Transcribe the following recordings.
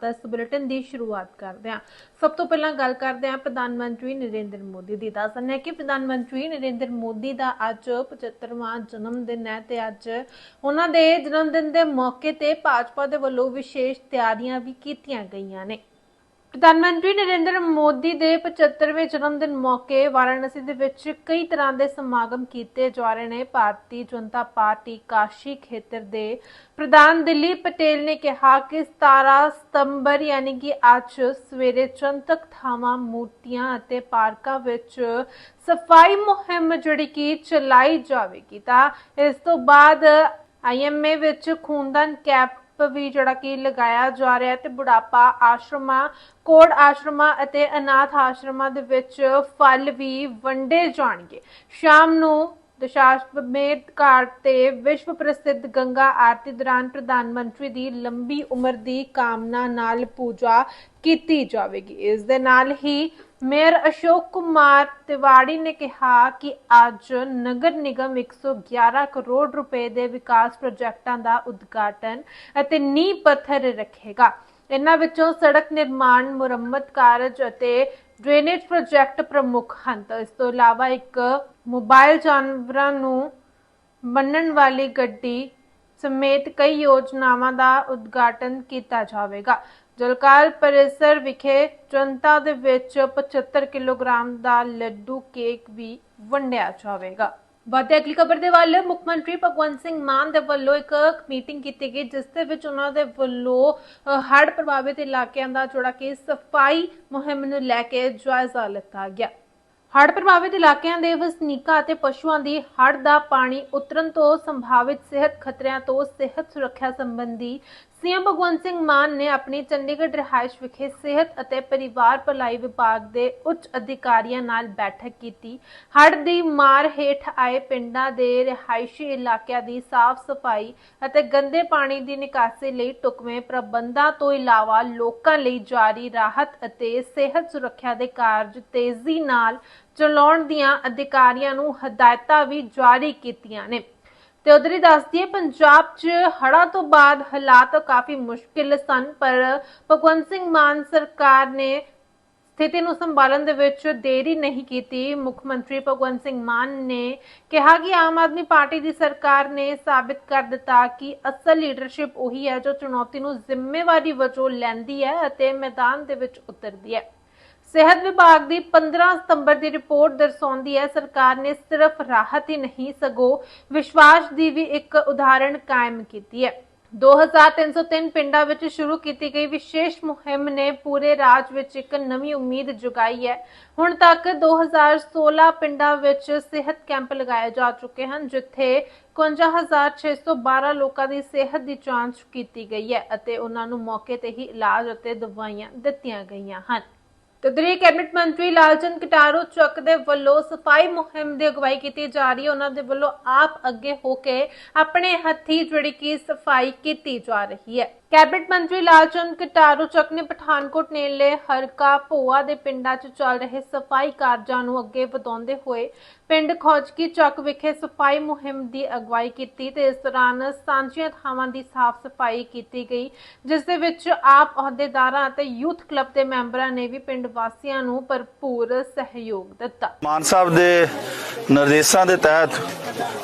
ਤਾਂ ਇਸ ਬੁਲੇਟਿਨ ਦੀ ਸ਼ੁਰੂਆਤ ਕਰਦੇ ਹਾਂ। ਸਭ ਤੋਂ ਪਹਿਲਾਂ ਗੱਲ ਕਰਦੇ ਹਾਂ ਪ੍ਰਧਾਨ ਮੰਤਰੀ ਨਰਿੰਦਰ ਮੋਦੀ ਦੀ। ਦੱਸਣ ਹੈ ਕਿ ਪ੍ਰਧਾਨ ਮੰਤਰੀ ਨਰਿੰਦਰ ਮੋਦੀ ਦਾ ਅੱਜ 75ਵਾਂ ਜਨਮ ਦਿਨ ਹੈ ਤੇ ਅੱਜ ਉਹਨਾਂ ਦੇ ਜਨਮ ਦਿਨ ਦੇ ਮੌਕੇ ਤੇ ਭਾਜਪਾ ਦੇ ਵੱਲੋਂ ਵਿਸ਼ੇਸ਼ ਤਿਆਰੀਆਂ ਵੀ ਕੀਤੀਆਂ ਗਈਆਂ ਨੇ। ਪ੍ਰਧਾਨ ਮੰਤਰੀ ਨਰਿੰਦਰ ਮੋਦੀ ਦੇ 75ਵੇਂ ਜਨਮ ਦਿਨ ਮੌਕੇ ਵਾਰਾਣਸੀ ਦੇ ਵਿੱਚ ਕਈ ਤਰ੍ਹਾਂ ਦੇ ਸਮਾਗਮ ਕੀਤੇ ਜਾ ਰਹੇ ਨੇ। ਭਾਰਤੀ ਜਨਤਾ ਪਾਰਟੀ ਕਾਸ਼ੀ ਖੇਤਰ ਦੇ ਪ੍ਰਧਾਨ ਦਿੱਲੀਪ ਪਟੇਲ ਨੇ ਕਿਹਾ ਕਿ 17 ਸਤੰਬਰ ਯਾਨੀ ਕਿ ਅੱਜ ਸਵੇਰੇ ਚੰਤਕ ਥਾਵਾਂ, ਮੂਰਤੀਆਂ ਅਤੇ ਪਾਰਕਾਂ ਵਿੱਚ ਸਫ਼ਾਈ ਮੁਹਿੰਮ ਜਿਹੜੀ ਕਿ ਚਲਾਈ ਜਾਵੇਗੀ ਤਾਂ ਇਸ ਤੋਂ ਬਾਅਦ ਆਈਐਮਏ ਵਿੱਚ ਖੂਨਦਾਨ ਕੈਂਪ ਵੀ ਜਿਹੜਾ ਕਿ ਲਗਾਇਆ ਜਾ ਰਿਹਾ ਹੈ ਤੇ ਬੁਢਾਪਾ ਆਸ਼ਰਮਾਂ, ਕੋੜ ਆਸ਼ਰਮਾਂ ਅਤੇ ਅਨਾਥ ਆਸ਼ਰਮਾਂ ਦੇ ਵਿੱਚ ਫਲ ਵੀ ਵੰਡੇ ਜਾਣਗੇ। ਸ਼ਾਮ ਨੂੰ ਦਸ਼ਾਸ਼ਵਮੇਧ ਘਾਟ ਤੇ ਵਿਸ਼ਵ ਪ੍ਰਸਿੱਧ ਗੰਗਾ ਆਰਤੀ ਦੌਰਾਨ ਪ੍ਰਧਾਨ ਮੰਤਰੀ ਦੀ ਲੰਬੀ ਉਮਰ ਦੀ ਕਾਮਨਾ ਨਾਲ ਪੂਜਾ ਕੀਤੀ ਜਾਵੇਗੀ। ਇਸ ਦੇ ਨਾਲ ਹੀ ਮੇਅਰ ਅਸ਼ੋਕ ਕੁਮਾਰ ਤਿਵਾੜੀ ਨੇ ਕਿਹਾ ਕਿ ਅੱਜ ਨਗਰ ਨਿਗਮ 111 ਕਰੋੜ ਰੁਪਏ ਦੇ ਵਿਕਾਸ ਪ੍ਰੋਜੈਕਟਾਂ ਦਾ ਉਦਘਾਟਨ ਅਤੇ ਨੀਂਹ ਪੱਥਰ ਰੱਖੇਗਾ। ਇਹਨਾਂ ਵਿੱਚੋਂ ਸੜਕ ਨਿਰਮਾਣ, ਮੁਰੰਮਤ ਕਾਰਜ ਅਤੇ ਡਰੇਨੇਜ ਪ੍ਰੋਜੈਕਟ ਪ੍ਰਮੁੱਖ ਹਨ। ਤਾਂ ਇਸ ਤੋਂ ਇਲਾਵਾ ਇੱਕ ਮੋਬਾਈਲ ਜਾਨਵਰਾਂ ਨੂੰ ਬੰਨਣ ਵਾਲੀ ਗੱਡੀ ਸਮੇਤ ਕਈ ਯੋਜਨਾਵਾਂ ਦਾ ਉਦਘਾਟਨ ਕੀਤਾ ਜਾਵੇਗਾ। ਜਲਕਾਲ ਪਰਿਸਰ ਵਿਖੇ ਜਨਤਾ ਦੇ ਵਿੱਚ 75 ਕਿਲੋਗ੍ਰਾਮ ਦਾ ਲੱਡੂ ਕੇਕ ਵੀ ਵੰਡਿਆ ਜਾਵੇਗਾ। ਬਾਤੇ ਅਗਲੀ ਖਬਰ ਦੇ ਵੱਲ ਮੁੱਖ ਮੰਤਰੀ ਭਗਵੰਤ ਸਿੰਘ ਮਾਨ ਦੇ ਵੱਲੋਂ ਇੱਕ ਮੀਟਿੰਗ ਕੀਤੀ ਗਈ, ਜਿਸ ਦੇ ਵਿੱਚ ਉਹਨਾਂ ਦੇ ਵੱਲੋਂ ਹੜ੍ਹ ਪ੍ਰਭਾਵਿਤ ਇਲਾਕਿਆਂ ਦਾ ਜਿਹੜਾ ਕਿ ਸਫ਼ਾਈ ਮੁਹਿੰਮ ਨੂੰ ਲੈ ਕੇ ਜਾਇਜ਼ਾ ਲਿੱਤਾ ਗਿਆ। ਹੜ੍ਹ ਪ੍ਰਭਾਵਿਤ ਇਲਾਕਿਆਂ ਦੇ ਵਸਨੀਕਾਂ ਅਤੇ ਪਸ਼ੂਆਂ ਦੀ ਹੜ੍ਹ ਦਾ ਪਾਣੀ ਉਤਰਨ ਤੋਂ ਸੰਭਾਵਿਤ ਸਿਹਤ ਖਤਰਿਆਂ ਤੋਂ ਸਿਹਤ ਸੁਰੱਖਿਆ ਸੰਬੰਧੀ ਸੀਐਮ ਭਗਵੰਤ ਸਿੰਘ ਮਾਨ ਨੇ ਆਪਣੀ ਚੰਡੀਗੜ੍ਹ ਰਿਹਾਇਸ਼ ਵਿਖੇ ਸਿਹਤ ਅਤੇ ਪਰਿਵਾਰ ਭਲਾਈ ਵਿਭਾਗ ਦੇ ਉੱਚ ਅਧਿਕਾਰੀਆਂ ਨਾਲ ਬੈਠਕ ਕੀਤੀ। ਹੜ੍ਹ ਦੀ ਮਾਰ ਹੇਠ ਆਏ ਪਿੰਡਾਂ ਦੇ ਰਿਹਾਇਸ਼ੀ ਇਲਾਕਿਆਂ ਦੀ ਸਾਫ਼ ਸਫ਼ਾਈ ਅਤੇ ਗੰਦੇ ਪਾਣੀ ਦੀ ਨਿਕਾਸੀ ਲਈ ਟੁਕਵੇਂ ਪ੍ਰਬੰਧਾਂ ਤੋਂ ਇਲਾਵਾ ਲੋਕਾਂ ਲਈ ਜਾਰੀ ਰਾਹਤ ਅਤੇ ਸਿਹਤ ਸੁਰੱਖਿਆ ਦੇ ਕਾਰਜ ਤੇਜ਼ੀ ਨਾਲ ਚਲਾਉਣ ਦੀਆਂ ਅਧਿਕਾਰੀਆਂ ਨੂੰ ਹਦਾਇਤਾਂ ਵੀ ਜਾਰੀ ਕੀਤੀਆਂ ਨੇ। ਤੇ ਉਧਰ ਹੀ ਦੱਸਦੀ ਹੈ, ਪੰਜਾਬ 'ਚ ਹੜਾ ਤੋਂ ਬਾਅਦ ਹਾਲਾਤ ਕਾਫੀ ਮੁਸ਼ਕਿਲ ਸਨ, ਪਰ ਭਗਵੰਤ ਸਿੰਘ ਮਾਨ ਸਰਕਾਰ ਨੇ ਸਥਿਤੀ ਨੂੰ ਸੰਭਾਲਣ ਦੇ ਵਿੱਚ ਦੇਰੀ ਨਹੀਂ ਕੀਤੀ। ਮੁੱਖ ਮੰਤਰੀ ਭਗਵੰਤ ਸਿੰਘ ਮਾਨ ਨੇ ਕਿਹਾ ਕਿ ਆਮ ਆਦਮੀ ਪਾਰਟੀ ਦੀ ਸਰਕਾਰ ਨੇ ਸਾਬਿਤ ਕਰ ਦਿੱਤਾ ਕਿ ਅਸਲ ਲੀਡਰਸ਼ਿਪ ਉਹੀ ਹੈ ਜੋ ਚੁਣੌਤੀ ਨੂੰ ਜ਼ਿੰਮੇਵਾਰੀ ਵਜੋਂ ਲੈਂਦੀ ਹੈ ਅਤੇ ਮੈਦਾਨ ਦੇ ਵਿੱਚ ਉਤਰਦੀ ਹੈ। ਸਿਹਤ ਵਿਭਾਗ ਦੀ 15 ਸਤੰਬਰ ਦੀ ਰਿਪੋਰਟ ਦਰਸਾਉਂਦੀ ਹੈ, ਸਰਕਾਰ ਨੇ ਸਿਰਫ ਰਾਹਤ ਹੀ ਨਹੀਂ, ਸਗੋਂ ਵਿਸ਼ਵਾਸ ਦੀ ਵੀ ਇੱਕ ਉਦਾਹਰਣ ਕਾਇਮ ਕੀਤੀ ਹੈ। 2303 ਪਿੰਡਾਂ ਵਿੱਚ ਸ਼ੁਰੂ ਕੀਤੀ ਗਈ ਵਿਸ਼ੇਸ਼ ਮੁਹਿੰਮ ਨੇ ਪੂਰੇ ਰਾਜ ਵਿੱਚ ਇੱਕ ਨਵੀਂ ਉਮੀਦ ਜੁਗਾਈ ਹੈ। ਹੁਣ ਤੱਕ 2016 ਪਿੰਡਾਂ ਵਿੱਚ ਸਿਹਤ ਕੈਂਪ ਲਗਾਏ ਜਾ ਚੁੱਕੇ ਹਨ, ਜਿੱਥੇ 51612 ਲੋਕਾਂ ਦੀ ਸਿਹਤ ਦੀ ਜਾਂਚ ਕੀਤੀ ਗਈ ਹੈ ਅਤੇ ਉਹਨਾਂ ਨੂੰ ਮੌਕੇ ਤੇ ਹੀ ਇਲਾਜ ਅਤੇ ਦਵਾਈਆਂ ਦਿੱਤੀਆਂ ਗਈਆਂ ਹਨ। ਤਦਰੀ ਕੈਬਨਿਟ ਮੰਤਰੀ ਲਾਲਚੰਦ ਕਟਾਰੂ ਚੱਕ ਦੇ ਵੱਲੋਂ ਸਫ਼ਾਈ ਮੁਹਿੰਮ ਦੀ ਅਗਵਾਈ ਕੀਤੀ ਜਾ ਰਹੀ ਹੈ। ਉਹਨਾਂ ਦੇ ਵੱਲੋਂ ਆਪ ਅੱਗੇ ਹੋ ਕੇ ਆਪਣੇ ਹੱਥੀ ਜਿਹੜੀ ਕਿ ਸਫ਼ਾਈ ਕੀਤੀ ਜਾ ਰਹੀ ਹੈ। ਕੈਬਨਿਟ ਮੰਤਰੀ ਲਾਲਚੰਦ ਕਟਾਰੂ ਨੇ ਪਠਾਨਕੋਟ ਨੇੜੇ ਹਰਕਾ ਭੋਆ ਦੇ ਪਿੰਡਾਂ 'ਚ ਚੱਲ ਰਹੇ ਸਫ਼ਾਈ ਕਾਰਜਾਂ ਨੂੰ ਅੱਗੇ ਵਧਾਉਂਦੇ ਹੋਏ ਪਿੰਡ ਖੌਜਕੀ ਚੱਕ ਵਿਖੇ ਸਫ਼ਾਈ ਮੁਹਿੰਮ ਦੀ ਅਗਵਾਈ ਕੀਤੀ ਤੇ ਇਸ ਦੌਰਾਨ ਸਾਂਝੀਆਂ ਥਾਵਾਂ ਦੀ ਸਾਫ਼ ਸਫ਼ਾਈ ਕੀਤੀ ਗਈ, ਜਿਸ ਦੇ ਵਿੱਚ ਆਪ ਅਹੁਦੇਦਾਰਾਂ ਅਤੇ ਯੂਥ ਕਲੱਬ ਦੇ ਮੈਂਬਰਾਂ ਨੇ ਵੀ ਪਿੰਡ ਵਾਸੀਆਂ ਨੂੰ ਭਰਪੂਰ ਸਹਿਯੋਗ ਦਿੱਤਾ। ਮਾਨ ਸਾਹਿਬ ਦੇ ਨਿਰਦੇਸ਼ਾਂ ਦੇ ਤਹਿਤ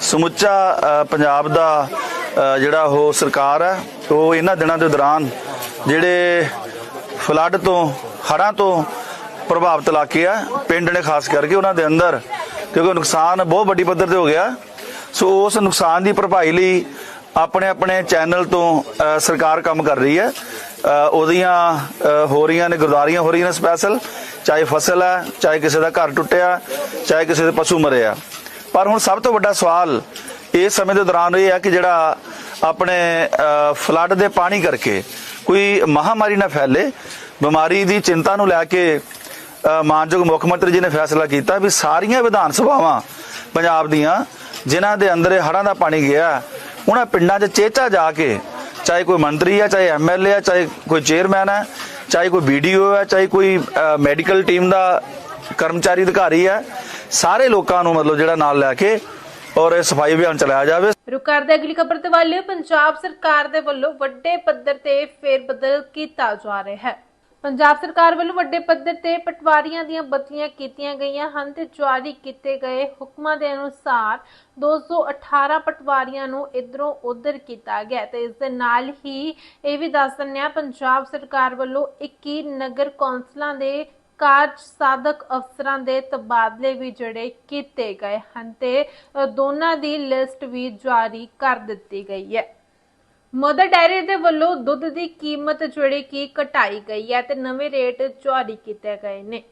ਸਮੁੱਚਾ ਪੰਜਾਬ ਦਾ ਜਿਹੜਾ ਉਹ ਸਰਕਾਰ ਹੈ, ਉਹ ਇਹਨਾਂ ਦਿਨਾਂ ਦੇ ਦੌਰਾਨ ਜਿਹੜੇ ਫਲੱਡ ਤੋਂ, ਹੜ੍ਹਾਂ ਤੋਂ ਪ੍ਰਭਾਵਿਤ ਇਲਾਕੇ ਆ, ਪਿੰਡ ਨੇ ਖਾਸ ਕਰਕੇ ਉਹਨਾਂ ਦੇ ਅੰਦਰ, ਕਿਉਂਕਿ ਨੁਕਸਾਨ ਬਹੁਤ ਵੱਡੀ ਪੱਧਰ ਤੇ ਹੋ ਗਿਆ। ਸੋ ਉਸ ਨੁਕਸਾਨ ਦੀ ਭਰਪਾਈ ਲਈ ਆਪਣੇ ਆਪਣੇ ਚੈਨਲ ਤੋਂ ਸਰਕਾਰ ਕੰਮ ਕਰ ਰਹੀ ਹੈ। ਉਹਦੀਆਂ ਹੋ ਰਹੀਆਂ ਨੇ ਗੁਰਦਾਰੀਆਂ ਹੋ ਰਹੀਆਂ ਨੇ ਸਪੈਸ਼ਲ ਚਾਹੇ ਫਸਲ ਹੈ, ਚਾਹੇ ਕਿਸੇ ਦਾ ਘਰ ਟੁੱਟਿਆ, ਚਾਹੇ ਕਿਸੇ ਦੇ ਪਸ਼ੂ ਮਰੇ ਆ। ਪਰ ਹੁਣ ਸਭ ਤੋਂ ਵੱਡਾ ਸਵਾਲ ਇਸ ਸਮੇਂ ਦੇ ਦੌਰਾਨ ਇਹ ਹੈ ਕਿ ਜਿਹੜਾ ਆਪਣੇ ਫਲੱਡ ਦੇ ਪਾਣੀ ਕਰਕੇ ਕੋਈ ਮਹਾਮਾਰੀ ਨਾ ਫੈਲੇ। ਬਿਮਾਰੀ ਦੀ ਚਿੰਤਾ ਨੂੰ ਲੈ ਕੇ ਮਾਨਯੋਗ ਮੁੱਖ ਮੰਤਰੀ ਜੀ ਨੇ ਫੈਸਲਾ ਕੀਤਾ ਵੀ ਸਾਰੀਆਂ ਵਿਧਾਨ ਸਭਾਵਾਂ ਪੰਜਾਬ ਦੀਆਂ, ਜਿਨ੍ਹਾਂ ਦੇ ਅੰਦਰ ਇਹ ਹੜ੍ਹਾਂ ਦਾ ਪਾਣੀ ਗਿਆ, ਉਹਨਾਂ ਪਿੰਡਾਂ 'ਚ ਚੇਚਾ ਜਾ ਕੇ ਚਾਹੇ ਕੋਈ ਮੰਤਰੀ ਹੈ ਚਾਹੇ ਐਮਐਲਏ ਹੈ ਚਾਹੇ ਕੋਈ ਚੇਅਰਮੈਨ ਹੈ ਚਾਹੇ ਕੋਈ ਵੀਡੀਓ ਹੈ ਚਾਹੇ ਕੋਈ ਮੈਡੀਕਲ ਟੀਮ ਦਾ ਕਰਮਚਾਰੀ ਅਧਿਕਾਰੀ ਹੈ ਸਾਰੇ ਲੋਕਾਂ ਨੂੰ ਮਤਲਬ ਜਿਹੜਾ ਨਾਲ ਲੈ ਕੇ ਔਰ ਇਹ ਸਫ਼ਾਈ ਅਭਿਆਨ ਚਲਾਇਆ ਜਾਵੇ। ਰੁਕ ਕਰਦੇ ਅਗਲੀ ਖਬਰ ਤੇ ਵੱਲ। ਪੰਜਾਬ ਸਰਕਾਰ ਦੇ ਵੱਲੋਂ ਵੱਡੇ ਪੱਧਰ ਤੇ ਫੇਰਬਦਲ ਕੀਤਾ ਜਾ ਰਿਹਾ ਹੈ। ਪੰਜਾਬ ਸਰਕਾਰ ਵੱਲੋਂ ਵੱਡੇ ਪੱਧਰ ਤੇ ਪਟਵਾਰੀਆਂ ਦੀਆਂ ਬਦਲੀਆਂ ਕੀਤੀਆਂ ਗਈਆਂ ਹਨ ਤੇ ਜਾਰੀ ਕੀਤੇ ਗਏ ਹੁਕਮਾਂ ਦੇ ਅਨੁਸਾਰ 218 ਪਟਵਾਰੀਆਂ ਨੂੰ ਇਧਰੋਂ ਉਧਰ ਕੀਤਾ ਗਿਆ ਤੇ ਇਸ ਦੇ ਨਾਲ ਹੀ ਇਹ ਵੀ ਦੱਸ ਦਿੰਦੇ ਹਾਂ, ਪੰਜਾਬ ਸਰਕਾਰ ਵੱਲੋਂ 21 ਨਗਰ ਕੌਂਸਲਾਂ ਦੇ ਕਾਰਜ ਸਾਧਕ ਅਫਸਰਾਂ ਦੇ ਤਬਾਦਲੇ ਵੀ ਜਿਹੜੇ ਕੀਤੇ ਗਏ ਹਨ ਤੇ ਦੋਨਾਂ ਦੀ ਲਿਸਟ ਵੀ ਜਾਰੀ ਕਰ ਦਿੱਤੀ ਗਈ ਹੈ। ਮਦਰ ਡਾਇਰੀ ਦੇ ਵੱਲੋਂ ਦੁੱਧ ਦੀ ਕੀਮਤ ਜਿਹੜੀ ਕਿ ਘਟਾਈ ਗਈ ਹੈ ਤੇ ਨਵੇਂ ਰੇਟ ਜਾਰੀ ਕੀਤੇ ਗਏ ਨੇ।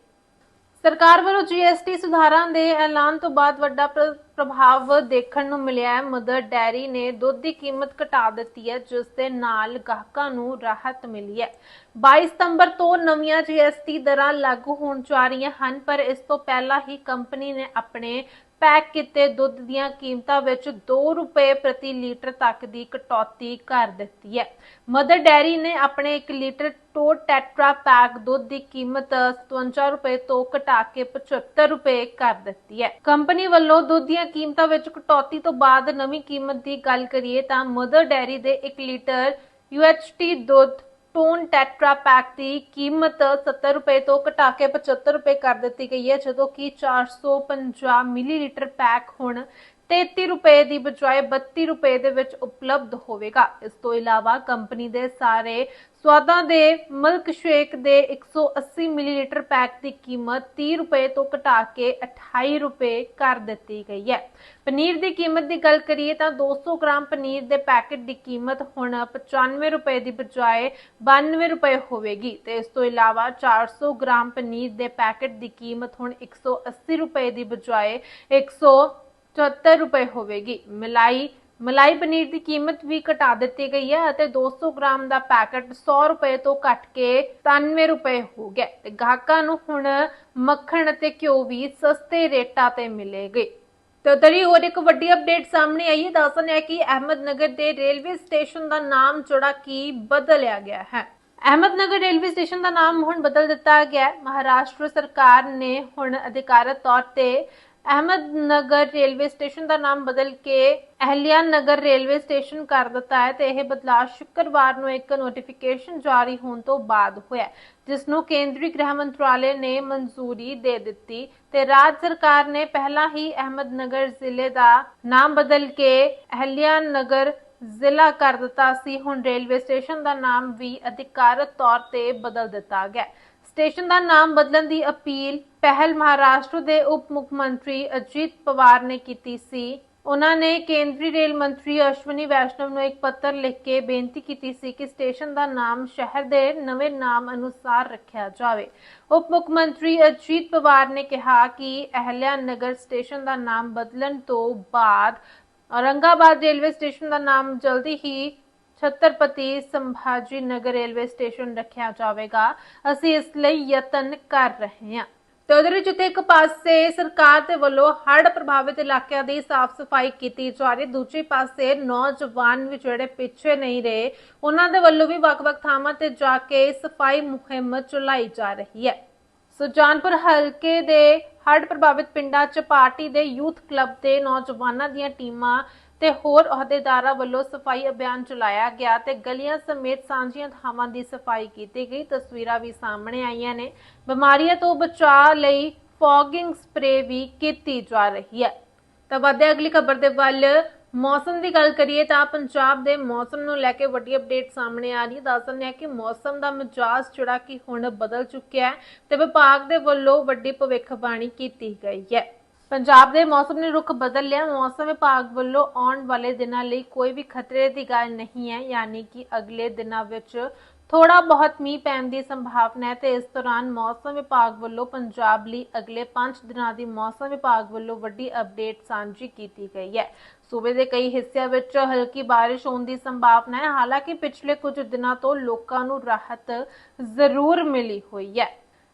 ਸਰਕਾਰ ਵੱਲੋਂ ਜੀਐਸਟੀ ਸੁਧਾਰਾਂ ਦੇ ਐਲਾਨ ਤੋਂ ਬਾਅਦ ਵੱਡਾ ਪ੍ਰਭਾਵ ਦੇਖਣ ਨੂੰ ਮਿਲਿਆ ਹੈ। ਮਦਰ ਡੈਰੀ ਨੇ ਦੁੱਧ ਦੀ ਕੀਮਤ ਘਟਾ ਦਿੱਤੀ ਹੈ, ਜਿਸ ਦੇ ਨਾਲ ਗਾਹਕਾਂ ਨੂੰ ਰਾਹਤ ਮਿਲੀ ਹੈ। 22 ਸਤੰਬਰ ਤੋਂ ਨਵੀਆਂ ਜੀਐਸਟੀ ਦਰਾਂ ਲਾਗੂ ਹੋਣ ਜਾ ਰਹੀਆਂ ਹਨ, ਪਰ ਇਸ ਤੋਂ ਪਹਿਲਾਂ ਹੀ ਕੰਪਨੀ ਨੇ ਆਪਣੇ ਪੈਕ ਕੀਤੇ ਦੁੱਧ ਦੀਆਂ ਕੀਮਤਾਂ ਵਿੱਚ 2 ਰੁਪਏ ਪ੍ਰਤੀ ਲੀਟਰ ਤੱਕ ਦੀ ਕਟੌਤੀ ਕਰ ਦਿੱਤੀ ਹੈ। ਮਦਰ ਡੈਰੀ ਨੇ ਆਪਣੇ 1 ਲੀਟਰ ਟੋ ਟੈਟਰਾ ਪੈਕ ਦੁੱਧ ਦੀ ਕੀਮਤ 57 ਰੁਪਏ ਤੋਂ ਘਟਾ ਕੇ 75 ਰੁਪਏ ਕਰ ਦਿੱਤੀ ਹੈ। ਕੰਪਨੀ ਵੱਲੋਂ ਦੁੱਧ ਦੀਆਂ ਕੀਮਤਾਂ ਵਿੱਚ ਕਟੌਤੀ ਤੋਂ ਬਾਅਦ ਨਵੀਂ ਕੀਮਤ ਦੀ ਗੱਲ ਕਰੀਏ ਤਾਂ ਮਦਰ ਡੈਰੀ ਦੇ 1 ਲੀਟਰ UHT ਦੁੱਧ ਟੋਨ ਟੈਟਰਾ ਪੈਕ ਦੀ ਕੀਮਤ 70 ਰੁਪਏ ਤੋਂ ਘਟਾ ਕੇ 75 ਰੁਪਏ ਕਰ ਦਿੱਤੀ ਗਈ ਹੈ, ਜਦੋਂ ਕਿ 450 ਮਿਲੀਲੀਟਰ ਪੈਕ ਹੁਣ 33 ਰੁਪਏ ਦੀ ਬਜਾਏ 32 ਰੁਪਏ ਦੇ ਵਿੱਚ ਉਪਲਬਧ ਹੋਵੇਗਾ। ਇਸ ਤੋਂ ਇਲਾਵਾ ਕੰਪਨੀ ਦੇ ਸਾਰੇ ਸਵਾਦਾਂ ਦੇ ਮਿਲਕ ਸ਼ੇਕ ਦੇ 180 ਮਿਲੀਲੀਟਰ ਪੈਕ ਦੀ ਕੀਮਤ 30 ਰੁਪਏ ਤੋਂ ਘਟਾ ਕੇ 28 ਰੁਪਏ ਕਰ ਦਿੱਤੀ ਗਈ ਹੈ। ਪਨੀਰ ਦੀ ਕੀਮਤ ਦੀ ਗੱਲ ਕਰੀਏ ਤਾਂ 200 ਗ੍ਰਾਮ ਪਨੀਰ ਦੇ ਪੈਕੇਟ ਦੀ ਕੀਮਤ ਹੁਣ 95 ਰੁਪਏ ਦੀ ਬਜਾਏ 92 ਰੁਪਏ ਹੋਵੇਗੀ ਤੇ ਇਸ ਤੋਂ ਇਲਾਵਾ 400 ਗ੍ਰਾਮ ਪਨੀਰ ਦੇ ਪੈਕੇਟ ਦੀ ਕੀਮਤ ਹੁਣ 180 ਰੁਪਏ ਦੀ ਬਜਾਏ 174 ਰੁਪਏ ਹੋਵੇਗੀ। ਮਲਾਈ ਮਲਾਈ ਪਨੀਰ ਦੀ ਕੀਮਤ ਵੀ ਘਟਾ ਦਿੱਤੀ ਗਈ ਹੈ ਅਤੇ 200 ਗ੍ਰਾਮ ਦਾ ਪੈਕਟ 100 ਰੁਪਏ ਤੋਂ ਘਟ ਕੇ 97 ਰੁਪਏ ਹੋ ਗਿਆ ਤੇ ਗਾਹਕਾਂ ਨੂੰ ਹੁਣ ਮੱਖਣ ਅਤੇ ਘਿਓ ਵੀ ਸਸਤੇ ਰੇਟਾਂ ਤੇ ਮਿਲੇਗੇ। ਤੇ ਤਰੀ ਹੋਰ ਇੱਕ ਵੱਡੀ ਅਪਡੇਟ ਸਾਹਮਣੇ ਆਈ ਹੈ। ਦੱਸਣ ਹੈ ਕਿ ਅਹਿਮਦਨਗਰ ਦੇ ਰੇਲਵੇ ਸਟੇਸ਼ਨ ਦਾ ਨਾਮ ਜਿਹੜਾ ਕਿ ਬਦਲਿਆ ਗਿਆ ਹੈ। ਅਹਿਮਦਨਗਰ ਰੇਲਵੇ ਸਟੇਸ਼ਨ ਦਾ ਨਾਮ ਹੁਣ ਬਦਲ ਦਿੱਤਾ ਗਿਆ ਹੈ। ਮਹਾਰਾਸ਼ਟਰ ਸਰਕਾਰ ਨੇ ਹੁਣ ਅਧਿਕਾਰਤ ਤੌਰ ਤੇ ਅਹਿਮਦ ਨਗਰ ਰੇਲਵੇ ਸਟੇਸ਼ਨ ਦਾ ਨਾਮ ਬਦਲ ਕੇ ਅਹਲਿਆ ਨਗਰ ਰੇਲਵੇ ਸਟੇਸ਼ਨ ਕਰ ਦਿੱਤਾ ਹੈ ਤੇ ਇਹ ਬਦਲਾਅ ਸ਼ੁੱਕਰਵਾਰ ਨੂੰ ਇੱਕ ਨੋਟੀਫਿਕੇਸ਼ਨ ਜਾਰੀ ਹੋਣ ਤੋਂ ਬਾਅਦ ਹੋਇਆ ਹੈ, ਜਿਸ ਨੂੰ ਕੇਂਦਰੀ ਗ੍ਰਹਿ ਮੰਤਰਾਲੇ ਨੇ ਮਨਜ਼ੂਰੀ ਦੇ ਦਿੱਤੀ ਤੇ ਰਾਜ ਸਰਕਾਰ ਨੇ ਪਹਿਲਾਂ ਹੀ ਅਹਿਮਦ ਨਗਰ ਜ਼ਿਲ੍ਹੇ ਦਾ ਨਾਮ ਬਦਲ ਕੇ ਅਹਲਿਆ ਨਗਰ ਜ਼ਿਲ੍ਹਾ ਕਰ ਦਿੱਤਾ ਸੀ। ਹੁਣ ਰੇਲਵੇ ਸਟੇਸ਼ਨ ਦਾ ਨਾਮ ਵੀ ਅਧਿਕਾਰਤ ਤੌਰ ਤੇ ਬਦਲ ਦਿੱਤਾ ਗਿਆ ਸਟੇਸ਼ਨ ਦਾ ਨਾਮ ਬਦਲਣ ਦੀ ਅਪੀਲ ਪਹਿਲ ਮਹਾਰਾਸ਼ਟਰ ਦੇ ਉਪ ਮੁੱਖ ਮੰਤਰੀ ਅਜੀਤ ਪਵਾਰ ਨੇ ਕੀਤੀ ਸੀ। ਉਹਨਾਂ ਨੇ ਕੇਂਦਰੀ ਰੇਲ ਮੰਤਰੀ ਅਸ਼ਵਨੀ ਵੈਸ਼ਨਵ ਨੂੰ ਇੱਕ ਪੱਤਰ ਲਿਖ ਕੇ ਬੇਨਤੀ ਕੀਤੀ ਸੀ ਕਿ ਸਟੇਸ਼ਨ ਦਾ ਨਾਮ ਸ਼ਹਿਰ ਦੇ ਨਵੇਂ ਨਾਮ ਅਨੁਸਾਰ ਰੱਖਿਆ ਜਾਵੇ। ਉਪ ਮੁੱਖ ਮੰਤਰੀ ਅਜੀਤ ਪਵਾਰ ਨੇ ਕਿਹਾ ਕਿ ਅਹਿਲਿਆ ਨਗਰ ਸਟੇਸ਼ਨ ਦਾ ਨਾਮ ਬਦਲਣ ਤੋਂ ਬਾਅਦ ਔਰੰਗਾਬਾਦ ਰੇਲਵੇ ਸਟੇਸ਼ਨ ਦਾ ਨਾਮ ਜਲਦੀ ਹੀ ਛਤਰਪਤੀ ਸੰਭਾਜੀ ਨਗਰ ਰੇਲਵੇ ਸਟੇਸ਼ਨ ਰੱਖਿਆ ਜਾਵੇਗਾ। ਅਸੀਂ ਇਸ ਲਈ ਯਤਨ ਕਰ ਰਹੇ ਹਾਂ। ਤੇ ਉਧਰ ਜਿੱਥੇ ਇੱਕ ਪਾਸੇ ਸਰਕਾਰ ਦੇ ਵੱਲੋਂ ਹੜ੍ਹ ਪ੍ਰਭਾਵਿਤ ਇਲਾਕਿਆਂ ਦੀ ਸਾਫ਼ ਸਫ਼ਾਈ ਕੀਤੀ ਜਾ ਰਹੀ, ਦੂਜੇ ਪਾਸੇ ਨੌਜਵਾਨ ਵੀ ਜਿਹੜੇ ਪਿੱਛੇ ਨਹੀਂ ਰਹੇ, ਉਹਨਾਂ ਦੇ ਵੱਲੋਂ ਵੀ ਵੱਖ-ਵੱਖ ਥਾਵਾਂ ਤੇ ਜਾ ਕੇ ਸਫ਼ਾਈ ਮੁਹਿੰਮ ਚਲਾਈ ਜਾ ਰਹੀ ਹੈ। ਸੁਜਾਨਪੁਰ ਹਲਕੇ ਦੇ ਹੜ੍ਹ ਪ੍ਰਭਾਵਿਤ ਪਿੰਡਾਂ 'ਚ ਪਾਰਟੀ ਦੇ ਯੂਥ ਕਲੱਬ ਦੇ ਨੌਜਵਾਨਾਂ ਦੀਆਂ ਟੀਮਾਂ ਤੇ ਹੋਰ ਅਹੁਦੇਦਾਰਾਂ ਵੱਲੋਂ ਸਫ਼ਾਈ ਅਭਿਆਨ ਚਲਾਇਆ ਗਿਆ ਤੇ ਗਲੀਆਂ ਸਮੇਤ ਸਾਂਝੀਆਂ ਥਾਵਾਂ ਦੀ ਸਫ਼ਾਈ ਕੀਤੀ ਗਈ। ਤਸਵੀਰਾਂ ਵੀ ਸਾਹਮਣੇ ਆਈਆਂ ਨੇ। ਬਿਮਾਰੀਆਂ ਤੋਂ ਬਚਾਅ ਲਈ ਫੌਗਿੰਗ ਸਪਰੇ ਵੀ ਕੀਤੀ ਜਾ ਰਹੀ ਹੈ। ਤਾਂ ਵਧਦੇ ਅਗਲੀ ਖਬਰ ਦੇ ਵੱਲ ਮੌਸਮ ਦੀ ਗੱਲ ਕਰੀਏ ਤਾਂ ਪੰਜਾਬ ਦੇ ਮੌਸਮ ਨੂੰ ਲੈ ਕੇ ਵੱਡੀ ਅਪਡੇਟ ਸਾਹਮਣੇ ਆ ਰਹੀ ਹੈ। ਦੱਸ ਦਿੰਦੇ ਹਾਂ ਕਿ ਮੌਸਮ ਦਾ ਮਿਜਾਜ਼ ਜਿਹੜਾ ਕਿ ਹੁਣ ਬਦਲ ਚੁੱਕਿਆ ਹੈ ਤੇ ਵਿਭਾਗ ਦੇ ਵੱਲੋਂ ਵੱਡੀ ਭਵਿੱਖਬਾਣੀ ਕੀਤੀ ਗਈ ਹੈ। ਪੰਜਾਬ ਦੇ ਮੌਸਮ ਨੇ ਰੁਖ ਬਦਲ ਲਿਆ। ਮੌਸਮ ਵਿਭਾਗ ਵੱਲੋਂ ਆਉਣ ਵਾਲੇ ਦਿਨਾਂ ਲਈ ਕੋਈ ਵੀ ਖਤਰੇ ਦੀ ਗੱਲ ਨਹੀਂ ਹੈ, ਯਾਨੀ ਕਿ ਅਗਲੇ ਦਿਨਾਂ ਵਿੱਚ ਥੋੜਾ ਬਹੁਤ ਮੀਂਹ ਪੈਣ ਦੀ ਸੰਭਾਵਨਾ ਹੈ ਤੇ ਇਸ ਦੌਰਾਨ ਮੌਸਮ ਵਿਭਾਗ ਵੱਲੋਂ ਪੰਜਾਬ ਲਈ ਅਗਲੇ 5 ਦਿਨਾਂ ਦੀ ਮੌਸਮ ਵਿਭਾਗ ਵੱਲੋਂ ਵੱਡੀ ਅਪਡੇਟ ਸਾਂਝੀ ਕੀਤੀ ਗਈ ਹੈ। ਸੂਬੇ ਦੇ ਕਈ ਹਿੱਸਿਆਂ ਵਿੱਚ ਹਲਕੀ ਬਾਰਿਸ਼ ਹੋਣ ਦੀ ਸੰਭਾਵਨਾ ਹੈ। ਹਾਲਾਂਕਿ ਪਿਛਲੇ ਕੁਝ ਦਿਨਾਂ ਤੋਂ ਲੋਕਾਂ ਨੂੰ ਰਾਹਤ ਜ਼ਰੂਰ ਮਿਲੀ ਹੋਈ ਹੈ।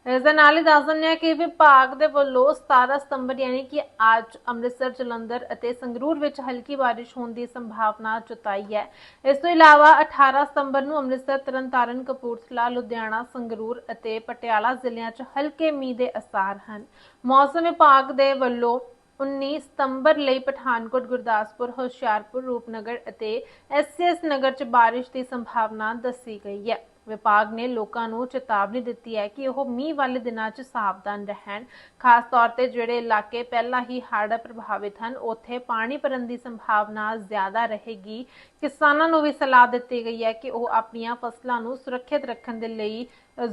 ਇਸ ਦੇ ਨਾਲ ਹੀ ਦੱਸ ਦਿੰਦੇ ਹਾਂ ਕਿ ਵਿਭਾਗ ਦੇ ਵੱਲੋਂ 17 ਸਤੰਬਰ ਯਾਨੀ ਕਿ ਅੱਜ ਅੰਮ੍ਰਿਤਸਰ, ਜਲੰਧਰ ਅਤੇ ਸੰਗਰੂਰ ਵਿੱਚ ਹਲਕੀ ਬਾਰਿਸ਼ ਹੋਣ ਦੀ ਸੰਭਾਵਨਾ ਜਤਾਈ ਹੈ। ਇਸ ਤੋਂ ਇਲਾਵਾ 18 ਸਤੰਬਰ ਨੂੰ ਅੰਮ੍ਰਿਤਸਰ, ਤਰਨਤਾਰਨ, ਕਪੂਰਥਲਾ, ਲੁਧਿਆਣਾ, ਸੰਗਰੂਰ ਅਤੇ ਪਟਿਆਲਾ ਜ਼ਿਲ੍ਹਿਆਂ 'ਚ ਹਲਕੇ ਮੀਂਹ ਦੇ ਅਸਾਰ ਹਨ। ਮੌਸਮ ਵਿਭਾਗ ਦੇ ਵੱਲੋਂ 19 ਸਤੰਬਰ ਲਈ ਪਠਾਨਕੋਟ, ਗੁਰਦਾਸਪੁਰ, ਹੁਸ਼ਿਆਰਪੁਰ, ਰੂਪਨਗਰ ਅਤੇ ਐਸਐਸ ਨਗਰ 'ਚ ਬਾਰਿਸ਼ ਦੀ ਸੰਭਾਵਨਾ ਦੱਸੀ ਗਈ ਹੈ। ਵਿਭਾਗ ਨੇ ਲੋਕਾਂ ਨੂੰ ਚੇਤਾਵਨੀ ਦਿੱਤੀ ਹੈ ਕਿ ਉਹ ਮੀਂਹ ਵਾਲੇ ਦਿਨਾਂ 'ਚ ਸਾਵਧਾਨ ਰਹਿਣ। ਖਾਸ ਤੌਰ ਤੇ ਜਿਹੜੇ ਇਲਾਕੇ ਪਹਿਲਾਂ ਹੀ ਹੜ੍ਹ ਪ੍ਰਭਾਵਿਤ ਹਨ, ਉੱਥੇ ਪਾਣੀ ਭਰਨ ਦੀ ਸੰਭਾਵਨਾ ਜ਼ਿਆਦਾ ਰਹੇਗੀ। ਕਿਸਾਨਾਂ ਨੂੰ ਵੀ ਸਲਾਹ ਦਿੱਤੀ ਗਈ ਹੈ ਕਿ ਉਹ ਆਪਣੀਆਂ ਫਸਲਾਂ ਨੂੰ ਸੁਰੱਖਿਅਤ ਰੱਖਣ ਦੇ ਲਈ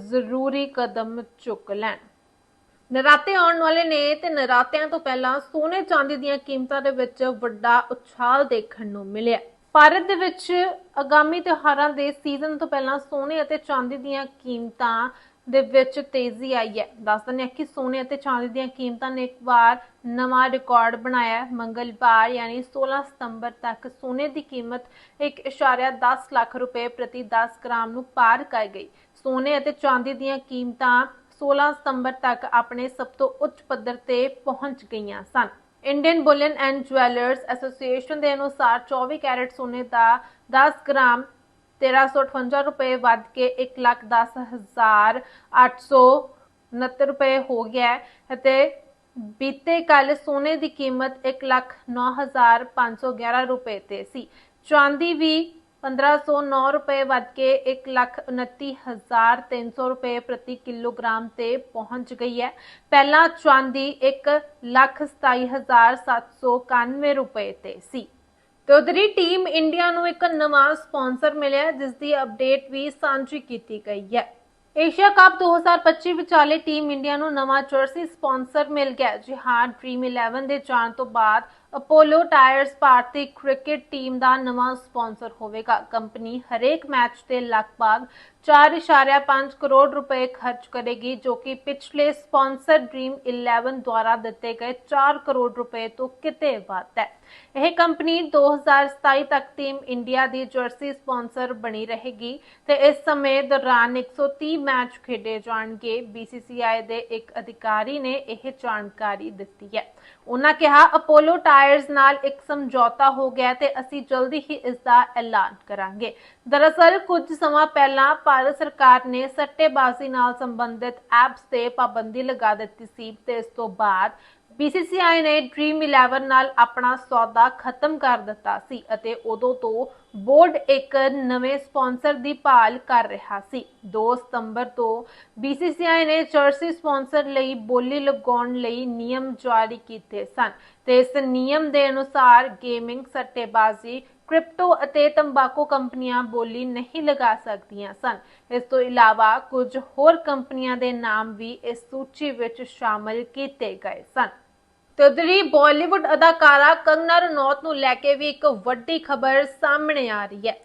ਜ਼ਰੂਰੀ ਕਦਮ ਚੁੱਕ ਲੈਣ। ਨਰਾਤੇ ਆਉਣ ਵਾਲੇ ਨੇ ਤੇ ਨਰਾਤਿਆਂ ਤੋਂ ਪਹਿਲਾਂ ਸੋਨੇ ਚਾਂਦੀ ਦੀਆਂ ਕੀਮਤਾਂ ਦੇ ਵਿੱਚ ਵੱਡਾ ਉਛਾਲ ਦੇਖਣ ਨੂੰ ਮਿਲਿਆ। ਭਾਰਤ ਦੇ ਵਿੱਚ ਆਗਾਮੀ ਤਿਉਹਾਰਾਂ ਦੇ ਸੀਜ਼ਨ ਤੋਂ ਪਹਿਲਾਂ ਸੋਨੇ ਅਤੇ ਚਾਂਦੀ ਦੀਆਂ ਕੀਮਤਾਂ ਦੇ ਵਿੱਚ ਤੇਜ਼ੀ ਆਈ ਹੈ। ਦੱਸ ਦਿੰਦੇ ਹਾਂ ਕਿ ਸੋਨੇ ਅਤੇ ਚਾਂਦੀ ਦੀਆਂ ਕੀਮਤਾਂ ਨੇ ਇੱਕ ਵਾਰ ਨਵਾਂ ਰਿਕਾਰਡ ਬਣਾਇਆ ਮੰਗਲਵਾਰ ਯਾਨੀ 16 ਸਤੰਬਰ ਤੱਕ ਸੋਨੇ ਦੀ ਕੀਮਤ 1.10 ਲੱਖ ਰੁਪਏ ਪ੍ਰਤੀ 10 ਗ੍ਰਾਮ ਨੂੰ ਪਾਰ ਕਰ ਗਈ। ਸੋਨੇ ਅਤੇ ਚਾਂਦੀ ਦੀਆਂ ਕੀਮਤਾਂ 16 ਸਤੰਬਰ ਤੱਕ ਆਪਣੇ ਸਭ ਤੋਂ ਉੱਚ ਪੱਧਰ ਤੇ ਪਹੁੰਚ ਗਈਆਂ ਸਨ। Indian bullion and jewellers association ਦੇ ਅਨੁਸਾਰ 24 ਕੈਰਟ ਸੋਨੇ ਦਾ 10 ਗ੍ਰਾਮ 1358 ਰੁਪਏ ਵੱਧ ਕੇ 110869 ਰੁਪਏ ਹੋ ਗਿਆ ਅਤੇ ਬੀਤੇ ਕੱਲ ਸੋਨੇ ਦੀ ਕੀਮਤ 109511 ਰੁਪਏ ਤੇ ਸੀ। ਚਾਂਦੀ ਵੀ 1509 ਰੁਪਏ ਵੱਧ ਕੇ 129300 ਰੁਪਏ ਪ੍ਰਤੀ ਕਿਲੋਗ੍ਰਾਮ ਤੇ ਪਹੁੰਚ ਗਈ ਹੈ। ਪਹਿਲਾਂ ਚਾਂਦੀ 127791 ਰੁਪਏ ਤੇ ਸੀ। ਤੇ ਉਧਰੀ ਟੀਮ ਇੰਡੀਆ ਨੂੰ ਇੱਕ ਨਵਾਂ ਸਪਾਂਸਰ ਮਿਲਿਆ ਜਿਸ ਦੀ ਅਪਡੇਟ ਵੀ ਸਾਂਝੀ ਕੀਤੀ ਗਈ ਹੈ। ਏਸ਼ੀਆ ਕੱਪ 2025 ਵਿਚਾਲੇ ਟੀਮ ਇੰਡੀਆ ਨੂੰ ਨਵਾਂ ਜਰਸੀ ਸਪਾਂਸਰ ਮਿਲ ਗਿਆ। ਹੈ। ਜੀ ਹਾਂ, ਡ੍ਰੀਮ 11 ਦੇ ਜਾਣ ਤੋਂ ਬਾਅਦ ਅਪੋਲੋ ਟਾਇਰਸ ਭਾਰਤੀ ਕ੍ਰਿਕਟ ਟੀਮ ਦਾ ਨਵਾਂ ਸਪਾਂਸਰ ਹੋਵੇਗਾ। ਕੰਪਨੀ ਹਰੇਕ ਮੈਚ ਤੇ ਲਗਭਗ 4.5 ਕਰੋੜ ਰੁਪਏ ਖਰਚ ਕਰੇਗੀ, ਜੋ ਕਿ ਪਿਛਲੇ ਸਪਾਂਸਰ ਡ੍ਰੀਮ 11 ਦੁਆਰਾ ਦਿੱਤੇ ਗਏ 4 ਕਰੋੜ ਰੁਪਏ ਤੋਂ ਕਿਤੇ ਵੱਧ ਹੈ। ਇਹ ਕੰਪਨੀ 2027 ਤੱਕ ਟੀਮ ਇੰਡੀਆ ਦੀ ਜਰਸੀ ਸਪਾਂਸਰ ਬਣੀ ਰਹੇਗੀ ਤੇ ਇਸ ਸਮੇਂ ਦੌਰਾਨ 130 ਮੈਚ ਖੇਡੇ ਜਾਣਗੇ। BCCI ਦੇ ਇੱਕ ਅਧਿਕਾਰੀ ਨੇ ਇਹ ਜਾਣਕਾਰੀ ਦਿੱਤੀ ਹੈ। ਉਹਨਾਂ ਕਿਹਾ, ਅਪੋਲੋ ਟਾਇਰਸ ਨਾਲ ਇੱਕ ਸਮਝੌਤਾ ਹੋ ਗਿਆ ਤੇ ਅਸੀਂ ਜਲਦੀ ਹੀ ਇਸ ਦਾ ਐਲਾਨ ਕਰਾਂਗੇ। ਦਰਅਸਲ, ਕੁਝ ਸਮਾਂ ਪਹਿਲਾਂ ਭਾਰਤ ਸਰਕਾਰ ਨੇ ਸੱਟੇਬਾਜ਼ੀ ਨਾਲ ਸੰਬੰਧਿਤ ਐਪਸ ਤੇ ਪਾਬੰਦੀ ਲਗਾ ਦਿੱਤੀ ਸੀ ਤੇ ਇਸ ਤੋਂ ਬਾਅਦ BCCI ਨੇ ਡ੍ਰੀਮ 11 ਨਾਲ ਆਪਣਾ ਸੌਦਾ ਖਤਮ ਕਰ ਦਿੱਤਾ ਸੀ ਅਤੇ ਉਦੋਂ ਤੋਂ ਬੋਰਡ ਇੱਕ ਨਵੇਂ ਸਪਾਂਸਰ ਦੀ ਭਾਲ ਕਰ ਰਿਹਾ ਸੀ। 2 ਸਤੰਬਰ ਤੋਂ BCCI ਨੇ ਜਰਸੀ ਸਪਾਂਸਰ ਲਈ ਬੋਲੀ ਲਗਾਉਣ ਲਈ ਨਿਯਮ ਜਾਰੀ ਕੀਤੇ ਸਨ ਤੇ ਇਸ ਨਿਯਮ ਦੇ ਅਨੁਸਾਰ ਗੇਮਿੰਗ, ਸੱਟੇਬਾਜ਼ੀ, ਕ੍ਰਿਪਟੋ ਅਤੇ ਤੰਬਾਕੂ ਕੰਪਨੀਆਂ ਬੋਲੀ ਨਹੀਂ ਲਗਾ ਸਕਦੀਆਂ ਸਨ। ਇਸ ਤੋਂ ਇਲਾਵਾ ਕੁਝ ਹੋਰ ਕੰਪਨੀਆਂ ਦੇ ਨਾਮ ਵੀ ਇਸ ਸੂਚੀ ਵਿੱਚ ਸ਼ਾਮਲ ਕੀਤੇ ਗਏ ਸਨ। ਤੇ ਉਧਰੀ ਬਾਲੀਵੁੱਡ ਅਦਾਕਾਰਾ ਕੰਗਨਾ ਰਣੌਤ ਨੂੰ ਲੈ ਕੇ ਵੀ ਇੱਕ ਵੱਡੀ ਖਬਰ ਸਾਹਮਣੇ ਆ ਰਹੀ ਹੈ।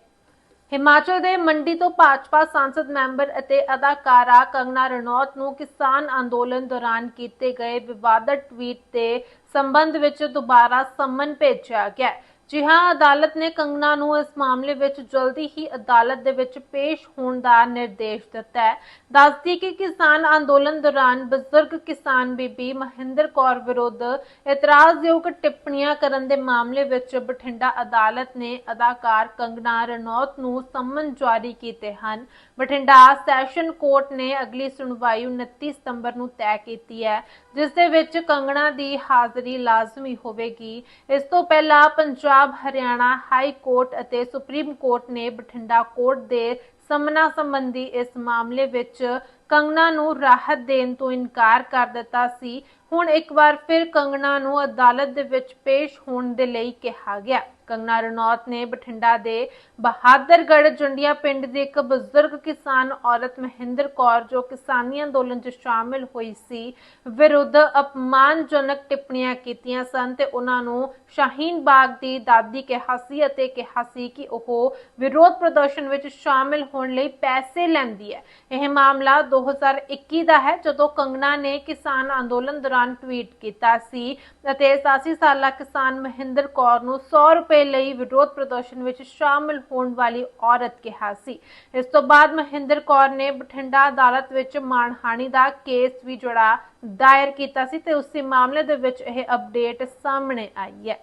ਹਿਮਾਚਲ ਦੇ ਮੰਡੀ ਤੋਂ ਭਾਜਪਾ ਸੰਸਦ ਮੈਂਬਰ ਅਤੇ ਅਦਾਕਾਰਾ ਕੰਗਨਾ ਰਣੌਤ ਨੂੰ ਕਿਸਾਨ ਅੰਦੋਲਨ ਦੌਰਾਨ ਕੀਤੇ ਗਏ ਵਿਵਾਦਤ ਟਵੀਟ ਦੇ ਸੰਬੰਧ ਵਿੱਚ ਦੁਬਾਰਾ ਸੰਮਨ ਭੇਜਿਆ ਗਿਆ ਜੀ ਹਾਂ, ਅਦਾਲਤ ਨੇ ਕੰਗਨਾ ਨੂੰ ਇਸ ਮਾਮਲੇ ਵਿੱਚ ਜਲਦੀ ਹੀ ਅਦਾਲਤ ਦੇ ਵਿੱਚ ਪੇਸ਼ ਹੋਣ ਦਾ ਨਿਰਦੇਸ਼ ਦਿੱਤਾ ਹੈ। ਦੱਸਦੀ ਕਿ ਕਿਸਾਨ ਅੰਦੋਲਨ ਦੌਰਾਨ ਬਜ਼ੁਰਗ ਕਿਸਾਨ ਬੀਬੀ ਮਹਿੰਦਰ ਕੌਰ ਵਿਰੁੱਧ ਇਤਰਾਜ਼ਯੋਗ ਟਿੱਪਣੀਆਂ ਕਰਨ ਦੇ ਮਾਮਲੇ ਵਿੱਚ ਬਠਿੰਡਾ ਅਦਾਲਤ ਨੇ ਅਦਾਕਾਰ ਕੰਗਨਾ ਰਣੌਤ ਨੂੰ ਸੰਮਨ ਜਾਰੀ ਕੀਤੇ ਹਨ। ਬਠਿੰਡਾ ਸੈਸ਼ਨ ਕੋਰਟ ਨੇ ਅਗਲੀ ਸੁਣਵਾਈ 29 ਸਤੰਬਰ ਨੂੰ ਤੈਅ ਕੀਤੀ ਹੈ, ਜਿਸ ਦੇ ਵਿੱਚ ਕੰਗਣਾ ਦੀ ਹਾਜ਼ਰੀ ਲਾਜ਼ਮੀ ਹੋਵੇਗੀ। ਇਸ ਤੋਂ ਪਹਿਲਾਂ ਪੰਜਾਬ ਪੰਜਾਬ, ਹਰਿਆਣਾ ਹਾਈ ਕੋਰਟ ਅਤੇ ਸੁਪਰੀਮ ਕੋਰਟ ਨੇ ਬਠਿੰਡਾ ਕੋਰਟ ਦੇ ਸਮਨਾ ਸੰਬੰਧੀ ਇਸ ਮਾਮਲੇ ਵਿੱਚ ਕੰਗਨਾ ਨੂੰ ਰਾਹਤ ਦੇਣ ਤੋਂ ਇਨਕਾਰ ਕਰ ਦਿੱਤਾ ਸੀ। ਹੁਣ ਇੱਕ ਵਾਰ ਫਿਰ ਕੰਗਨਾ ਨੂੰ ਅਦਾਲਤ ਦੇ ਵਿੱਚ ਪੇਸ਼ ਹੋਣ ਦੇ ਲਈ ਕਿਹਾ ਗਿਆ। ਕੰਗਨਾ ਰਣੌਤ ਨੇ ਬਠਿੰਡਾ ਦੇ ਬਹਾਦਰਗੜ੍ਹ ਜੰਡੀਆਂ ਪਿੰਡ ਦੀ ਇੱਕ ਬਜ਼ੁਰਗ ਕਿਸਾਨ ਔਰਤ ਮਹਿੰਦਰ ਕੌਰ, ਜੋ ਕਿਸਾਨੀ ਅੰਦੋਲਨ 'ਚ ਸ਼ਾਮਿਲ ਹੋਈ ਸੀ, ਵਿਰੁੱਧ ਅਪਮਾਨਜਨਕ ਟਿੱਪਣੀਆਂ ਕੀਤੀਆਂ ਸਨ ਤੇ ਉਹਨਾਂ ਨੂੰ ਸ਼ਾਹੀਨ ਬਾਗ ਦੀ ਦਾਦੀ ਕਿਹਾ ਸੀ ਅਤੇ ਕਿਹਾ ਸੀ ਕਿ ਉਹ ਵਿਰੋਧ ਪ੍ਰਦਰਸ਼ਨ ਵਿੱਚ ਸ਼ਾਮਿਲ ਹੋਣ ਲਈ ਪੈਸੇ ਲੈਂਦੀ ਹੈ। ਇਹ ਮਾਮਲਾ 2021 ਦਾ ਹੈ, ਜਦੋਂ ਕੰਗਨਾ ਨੇ ਕਿਸਾਨ ਅੰਦੋਲਨ ਦੌਰਾਨ ਟਵੀਟ ਕੀਤਾ ਸੀ ਅਤੇ 87 ਸਾਲਾ ਕਿਸਾਨ ਮਹਿੰਦਰ ਕੌਰ ਨੂੰ 100 ਰੁਪਏ ਲਈ ਵਿਰੋਧ ਪ੍ਰਦਰਸ਼ਨ ਵਿੱਚ ਸ਼ਾਮਿਲ ਹੋਣ ਵਾਲੀ ਔਰਤ ਕਿਹਾ ਸੀ। ਇਸ ਤੋਂ ਬਾਅਦ ਮਹਿੰਦਰ ਕੌਰ ਨੇ ਬਠਿੰਡਾ ਅਦਾਲਤ ਵਿੱਚ ਮਾਣਹਾਨੀ ਦਾ ਕੇਸ ਵੀ ਜੁੜਾ ਦਾਇਰ ਕੀਤਾ ਸੀ ਤੇ ਉਸੇ ਮਾਮਲੇ ਦੇ ਵਿੱਚ ਇਹ ਅਪਡੇਟ ਸਾਹਮਣੇ ਆਈ ਹੈ।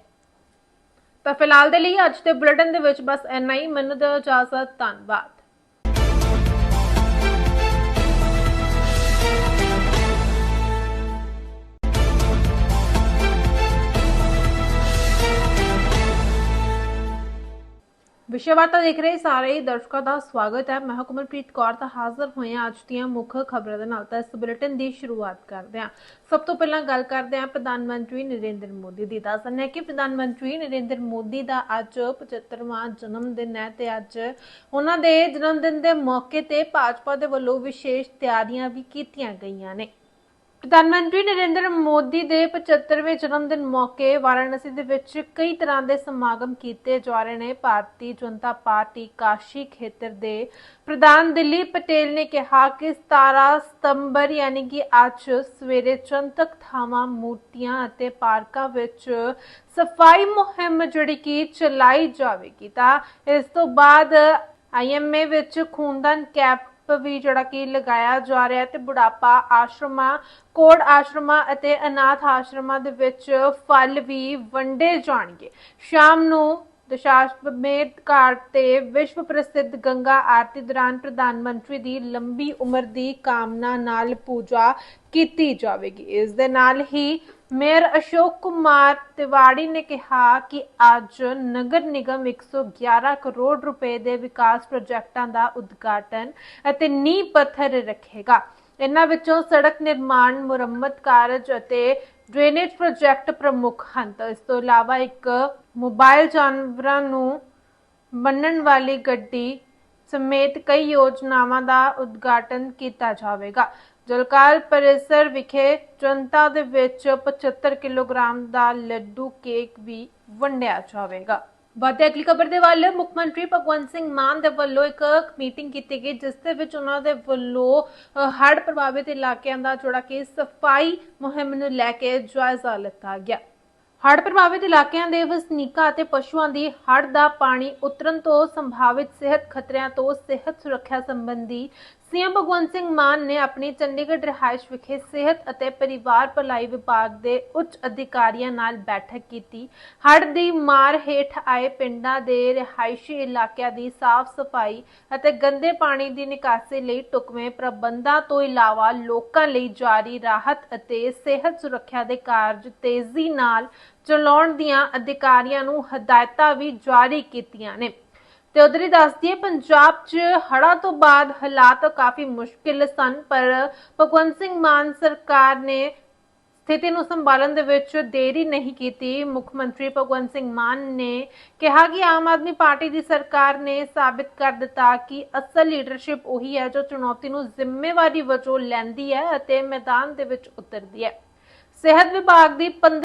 ਤਾਂ ਫਿਲਹਾਲ ਦੇ ਲਈ ਅੱਜ ਦੇ ਬੁਲੇਟਿਨ ਦੇ ਵਿੱਚ ਬਸ ਇੰਨਾ ਹੀ। ਮੈਨੂੰ ਦਿਓ ਇਜਾਜ਼ਤ, ਧੰਨਵਾਦ। ਵਿਸ਼ੇਵਾਰਤਾ ਦੇਖ ਰਹੇ ਸਾਰੇ ਦਰਸ਼ਕਾਂ ਦਾ ਸਵਾਗਤ ਹੈ। ਮੈਂ ਹੁਕਮਨਪ੍ਰੀਤ ਕੌਰ ਤਾਂ ਹਾਜ਼ਰ ਹੋਏ ਹਾਂ। ਅੱਜ ਦੀਆਂ ਮੁੱਖ ਖਬਰਾਂ ਦੇ ਨਾਲ ਤਾਂ ਇਸ ਬੁਲੇਟਿਨ ਦੀ ਸ਼ੁਰੂਆਤ ਕਰਦੇ ਹਾਂ। ਸਭ ਤੋਂ ਪਹਿਲਾਂ ਗੱਲ ਕਰਦੇ ਹਾਂ ਪ੍ਰਧਾਨ ਮੰਤਰੀ ਨਰਿੰਦਰ ਮੋਦੀ ਦੀ। ਦੱਸ ਹੈ ਕਿ ਪ੍ਰਧਾਨ ਮੰਤਰੀ ਨਰਿੰਦਰ ਮੋਦੀ ਦਾ ਅੱਜ 75ਵਾਂ ਜਨਮ ਦਿਨ ਹੈ ਤੇ ਅੱਜ ਉਹਨਾਂ ਦੇ ਜਨਮ ਦਿਨ ਦੇ ਮੌਕੇ ਤੇ ਭਾਜਪਾ ਦੇ ਵੱਲੋਂ ਵਿਸ਼ੇਸ਼ ਤਿਆਰੀਆਂ ਵੀ ਕੀਤੀਆਂ ਗਈਆਂ ਨੇ। ਪ੍ਰਧਾਨ ਮੰਤਰੀ ਨਰਿੰਦਰ ਮੋਦੀ ਦੇ 75ਵੇਂ ਜਨਮ ਦਿਨ ਮੌਕੇ ਵਾਰਾਣਸੀ ਦੇ ਵਿੱਚ ਕਈ ਤਰ੍ਹਾਂ ਦੇ ਸਮਾਗਮ ਕੀਤੇ ਜਾ ਰਹੇ ਨੇ। ਭਾਰਤੀ ਜਨਤਾ ਪਾਰਟੀ ਕਾਸ਼ੀ ਖੇਤਰ ਦੇ ਪ੍ਰਧਾਨ ਦਿੱਲੀਪ ਪਟੇਲ ਨੇ ਕਿਹਾ ਕਿ 17 ਸਤੰਬਰ ਯਾਨੀ ਕਿ ਅੱਜ ਸਵੇਰੇ ਜਨਤਕ ਥਾਵਾਂ, ਮੂਰਤੀਆਂ ਅਤੇ ਪਾਰਕਾਂ ਵਿੱਚ ਸਫ਼ਾਈ ਮੁਹਿੰਮ ਜਿਹੜੀ ਕਿ ਚਲਾਈ ਜਾਵੇਗੀ ਤਾਂ ਇਸ ਤੋਂ ਬਾਅਦ ਆਈਐਮਏ ਵਿੱਚ ਖੂਨਦਾਨ ਕੈਂਪ ਵੀ ਜਿਹੜਾ ਕਿ ਲਗਾਇਆ ਜਾ ਰਿਹਾ ਹੈ ਤੇ ਬੁਢਾਪਾ ਆਸ਼ਰਮਾਂ, ਕੋੜ ਆਸ਼ਰਮਾਂ ਅਤੇ ਅਨਾਥ ਆਸ਼ਰਮਾਂ ਦੇ ਵਿੱਚ ਫਲ ਵੀ ਵੰਡੇ ਜਾਣਗੇ। ਸ਼ਾਮ ਨੂੰ ਦਸ਼ਾਸ਼ਵਮੇਧ ਘਾਟ ਤੇ ਵਿਸ਼ਵ ਪ੍ਰਸਿੱਧ ਗੰਗਾ ਆਰਤੀ ਦੌਰਾਨ ਪ੍ਰਧਾਨ ਮੰਤਰੀ ਦੀ ਲੰਬੀ ਉਮਰ ਦੀ ਕਾਮਨਾ ਨਾਲ ਪੂਜਾ ਕੀਤੀ ਜਾਵੇਗੀ। ਇਸ ਦੇ ਨਾਲ ਹੀ ਮੇਅਰ ਅਸ਼ੋਕ ਕੁਮਾਰ ਤਿਵਾੜੀ ਨੇ ਕਿਹਾ ਕਿ ਅੱਜ ਨਗਰ ਨਿਗਮ 111 ਕਰੋੜ ਰੁਪਏ ਦੇ ਵਿਕਾਸ ਪ੍ਰੋਜੈਕਟਾਂ ਦਾ ਉਦਘਾਟਨ ਅਤੇ ਨੀਂਹ ਪੱਥਰ ਰੱਖੇਗਾ। ਇਹਨਾਂ ਵਿੱਚੋਂ ਸੜਕ ਨਿਰਮਾਣ, ਮੁਰੰਮਤ ਕਾਰਜ ਅਤੇ ਡਰੇਨੇਜ ਪ੍ਰੋਜੈਕਟ ਪ੍ਰਮੁੱਖ ਹਨ। ਤਾਂ ਇਸ ਤੋਂ ਇਲਾਵਾ ਇੱਕ ਮੋਬਾਈਲ ਜਾਨਵਰਾਂ ਨੂੰ ਬੰਨਣ ਵਾਲੀ ਗੱਡੀ ਸਮੇਤ ਕਈ ਯੋਜਨਾਵਾਂ ਦਾ ਉਦਘਾਟਨ ਕੀਤਾ ਜਾਵੇਗਾ। ਜਲਕਾਲ ਪਰਿਸਰ ਵਿਖੇ ਜਨਤਾ ਦੇ ਵਿੱਚ 75 ਕਿਲੋਗ੍ਰਾਮ ਦਾ ਲੱਡੂ ਕੇਕ ਵੀ ਵੰਡਿਆ ਜਾਵੇਗਾ। ਬਾਤੇ ਅਗਲੀ ਖਬਰ ਦੇ ਵੱਲ ਮੁੱਖ ਮੰਤਰੀ ਭਗਵੰਤ ਸਿੰਘ ਮਾਨ ਦੇ ਵੱਲੋਂ ਇੱਕ ਮੀਟਿੰਗ ਕੀਤੀ ਗਈ, ਜਿਸ ਦੇ ਵਿੱਚ ਉਹਨਾਂ ਦੇ ਵੱਲੋਂ ਹੜ੍ਹ ਪ੍ਰਭਾਵਿਤ ਇਲਾਕਿਆਂ ਦਾ ਜਿਹੜਾ ਕਿ ਸਫ਼ਾਈ ਮੁਹਿੰਮ ਨੂੰ ਲੈ ਕੇ ਜਾਇਜ਼ਾ ਲਿੱਤਾ ਗਿਆ। ਹੜ੍ਹ ਪ੍ਰਭਾਵਿਤ ਇਲਾਕਿਆਂ ਦੇ ਵਸਨੀਕਾਂ ਅਤੇ ਪਸ਼ੂਆਂ ਦੀ ਹੜ੍ਹ ਦਾ ਪਾਣੀ ਉਤਰਨ ਤੋਂ ਸੰਭਾਵਿਤ ਸਿਹਤ ਖਤਰਿਆਂ ਤੋਂ ਸਿਹਤ ਸੁਰੱਖਿਆ ਸੰਬੰਧੀ ਸੀਐਮ ਭਗਵੰਤ ਸਿੰਘ ਮਾਨ ਨੇ ਆਪਣੀ ਚੰਡੀਗੜ੍ਹ ਰਿਹਾਇਸ਼ ਵਿਖੇ ਸਿਹਤ ਅਤੇ ਪਰਿਵਾਰ ਭਲਾਈ ਵਿਭਾਗ ਦੇ ਉੱਚ ਅਧਿਕਾਰੀਆਂ ਨਾਲ ਬੈਠਕ ਕੀਤੀ। ਹੜ੍ਹ ਦੀ ਮਾਰ ਹੇਠ ਆਏ ਪਿੰਡਾਂ ਦੇ ਰਿਹਾਇਸ਼ੀ ਇਲਾਕਿਆਂ ਦੀ ਸਾਫ਼ ਸਫ਼ਾਈ ਅਤੇ ਗੰਦੇ ਪਾਣੀ ਦੀ ਨਿਕਾਸੀ ਲਈ ਟੁਕਵੇਂ ਪ੍ਰਬੰਧਾਂ ਤੋਂ ਇਲਾਵਾ ਲੋਕਾਂ ਲਈ ਜਾਰੀ ਰਾਹਤ ਅਤੇ ਸਿਹਤ ਸੁਰੱਖਿਆ ਦੇ ਕਾਰਜ ਤੇਜ਼ੀ ਨਾਲ ਚਲਾਉਣ ਦੀਆਂ ਅਧਿਕਾਰੀਆਂ ਨੂੰ ਹਦਾਇਤਾਂ ਵੀ ਜਾਰੀ ਕੀਤੀਆਂ ਨੇ। ਤੇ ਉਧਰ ਹੀ ਦੱਸ ਦਈਏ ਪੰਜਾਬ 'ਚ ਹੜ੍ਹਾਂ ਤੋਂ ਬਾਅਦ ਹਾਲਾਤ ਕਾਫੀ ਮੁਸ਼ਕਿਲ ਸਨ, ਪਰ ਭਗਵੰਤ ਸਿੰਘ ਮਾਨ ਸਰਕਾਰ ਨੇ ਸਥਿਤੀ ਨੂੰ ਸੰਭਾਲਣ ਦੇ ਵਿੱਚ ਦੇਰੀ ਨਹੀਂ ਕੀਤੀ। ਮੁੱਖ ਮੰਤਰੀ ਭਗਵੰਤ ਸਿੰਘ ਮਾਨ ਨੇ ਕਿਹਾ ਕਿ ਆਮ ਆਦਮੀ ਪਾਰਟੀ ਦੀ ਸਰਕਾਰ ਨੇ ਸਾਬਿਤ ਕਰ ਦਿੱਤਾ ਕਿ ਅਸਲ ਲੀਡਰਸ਼ਿਪ ਉਹੀ ਹੈ ਜੋ ਚੁਣੌਤੀ ਨੂੰ ਜ਼ਿੰਮੇਵਾਰੀ ਵਜੋਂ ਲੈਂਦੀ ਹੈ ਅਤੇ ਮੈਦਾਨ ਦੇ ਵਿੱਚ ਉਤਰਦੀ ਹੈ। ਸਿਹਤ ਵਿਭਾਗ ਦੀ